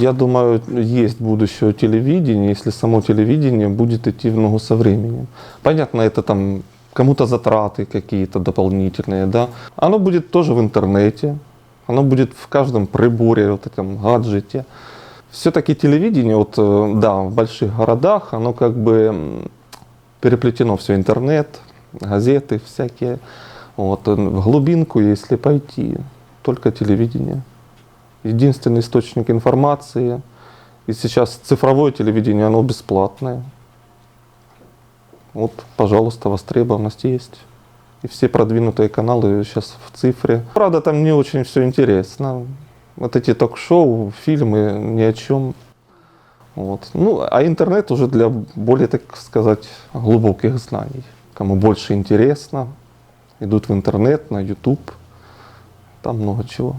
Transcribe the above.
Я думаю, есть будущее телевидения, если само телевидение будет идти в ногу со временем. Понятно, это там кому-то затраты какие-то дополнительные, да. Оно будет тоже в интернете, оно будет в каждом приборе, вот этом гаджете. Все-таки телевидение, вот, э, да, в больших городах, оно как бы переплетено все интернет, газеты всякие. Вот, э, в глубинку, если пойти, только телевидение. Единственный источник информации. И сейчас цифровое телевидение, оно бесплатное. Вот, пожалуйста, востребованность есть. И все продвинутые каналы сейчас в цифре. Правда, там не очень все интересно. Вот эти ток-шоу, фильмы ни о чем. Вот. Ну, а интернет уже для более, так сказать, глубоких знаний. Кому больше интересно, идут в интернет, на YouTube. Там много чего.